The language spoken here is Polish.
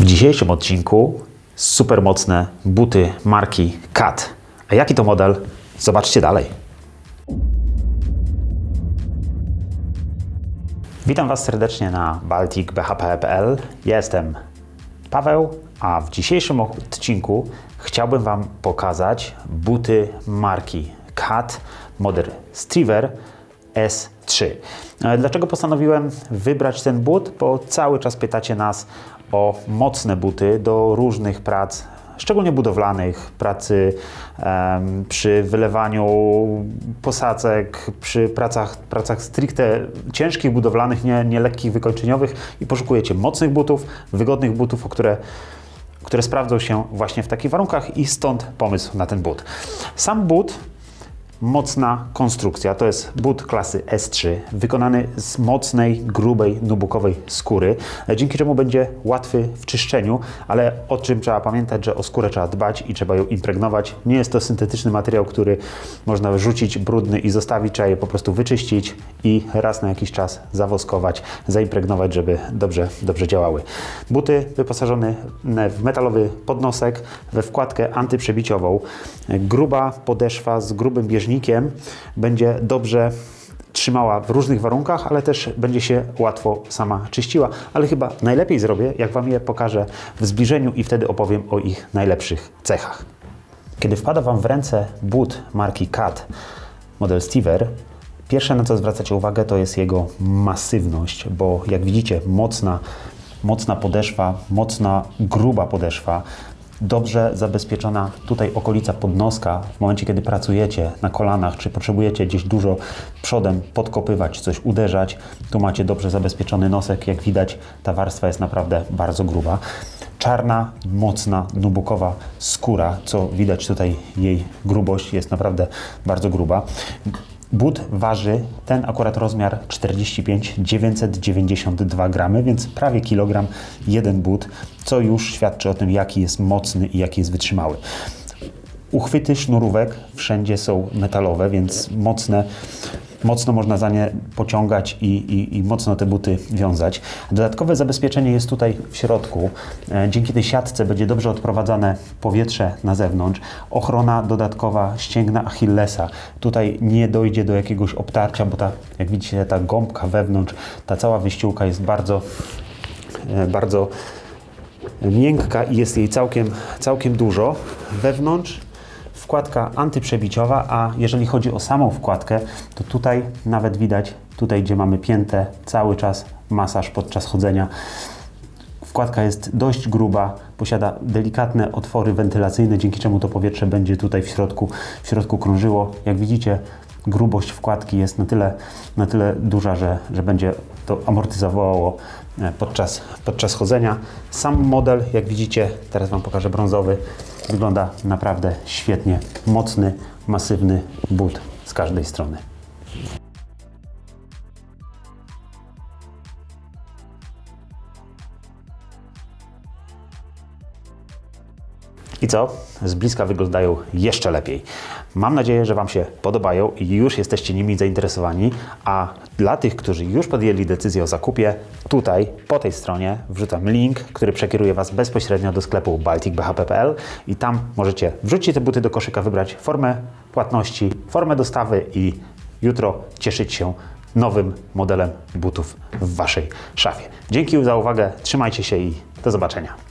W dzisiejszym odcinku super mocne buty marki Cat. A jaki to model? Zobaczcie dalej. Witam Was serdecznie na balticbhp.pl. Ja jestem Paweł, a w dzisiejszym odcinku chciałbym Wam pokazać buty marki Cat model Striver S3. E, Dlaczego postanowiłem wybrać ten but? Bo cały czas pytacie nas o mocne buty do różnych prac, szczególnie budowlanych, pracy em, przy wylewaniu posadzek, przy pracach, pracach stricte ciężkich budowlanych, nie, nie lekkich, wykończeniowych i poszukujecie mocnych butów, wygodnych butów, o które które sprawdzą się właśnie w takich warunkach i stąd pomysł na ten but. Sam but mocna konstrukcja. To jest but klasy S3, wykonany z mocnej, grubej, nubukowej skóry, e, dzięki czemu będzie łatwy w czyszczeniu, ale o czym trzeba pamiętać, że o skórę trzeba dbać i trzeba ją impregnować. Nie jest to syntetyczny materiał, który można rzucić brudny i zostawić, trzeba je po prostu wyczyścić i raz na jakiś czas zawoskować, zaimpregnować, żeby dobrze, dobrze działały. Buty wyposażone w metalowy podnosek, we wkładkę antyprzebiciową, gruba podeszwa z grubym bieżnikiem będzie dobrze trzymała w różnych warunkach, ale też będzie się łatwo sama czyściła. Ale chyba najlepiej zrobię, jak Wam je pokażę w zbliżeniu i wtedy opowiem o ich najlepszych cechach. Kiedy wpada Wam w ręce but marki CAT model Stiver, pierwsze na co zwracacie uwagę to jest jego masywność, bo jak widzicie mocna, mocna podeszwa, mocna, gruba podeszwa, dobrze zabezpieczona tutaj okolica podnoska w momencie, kiedy pracujecie na kolanach, czy potrzebujecie gdzieś dużo przodem podkopywać, coś uderzać, tu macie dobrze zabezpieczony nosek. Jak widać, ta warstwa jest naprawdę bardzo gruba. Czarna, mocna, nubukowa skóra, co widać tutaj jej grubość jest naprawdę bardzo gruba. But waży ten akurat rozmiar 45 992 gramy, więc prawie kilogram jeden but, co już świadczy o tym, jaki jest mocny i jaki jest wytrzymały. Uchwyty sznurówek wszędzie są metalowe, więc mocne, mocno można za nie pociągać i, i, i mocno te buty wiązać. Dodatkowe zabezpieczenie jest tutaj w środku. E, Dzięki tej siatce będzie dobrze odprowadzane powietrze na zewnątrz. Ochrona dodatkowa ścięgna Achillesa. Tutaj nie dojdzie do jakiegoś obtarcia, bo ta, jak widzicie, ta gąbka wewnątrz, ta cała wyściółka jest bardzo, e, bardzo miękka i jest jej całkiem, całkiem dużo. Wewnątrz wkładka antyprzebiciowa, a jeżeli chodzi o samą wkładkę, to tutaj nawet widać, tutaj gdzie mamy piętę, cały czas masaż podczas chodzenia. Wkładka jest dość gruba, posiada delikatne otwory wentylacyjne, dzięki czemu to powietrze będzie tutaj w środku, w środku krążyło. Jak widzicie, grubość wkładki jest na tyle, na tyle duża, że, że będzie to amortyzowało e, podczas, podczas chodzenia. Sam model, jak widzicie, teraz Wam pokażę brązowy, wygląda naprawdę świetnie. Mocny, masywny but z każdej strony. I co? Z bliska wyglądają jeszcze lepiej. Mam nadzieję, że Wam się podobają i już jesteście nimi zainteresowani. A dla tych, którzy już podjęli decyzję o zakupie, tutaj po tej stronie wrzucam link, który przekieruje Was bezpośrednio do sklepu balticbhp.pl i tam możecie wrzucić te buty do koszyka, wybrać formę płatności, formę dostawy i jutro cieszyć się nowym modelem butów w Waszej szafie. Dzięki za uwagę, trzymajcie się i do zobaczenia.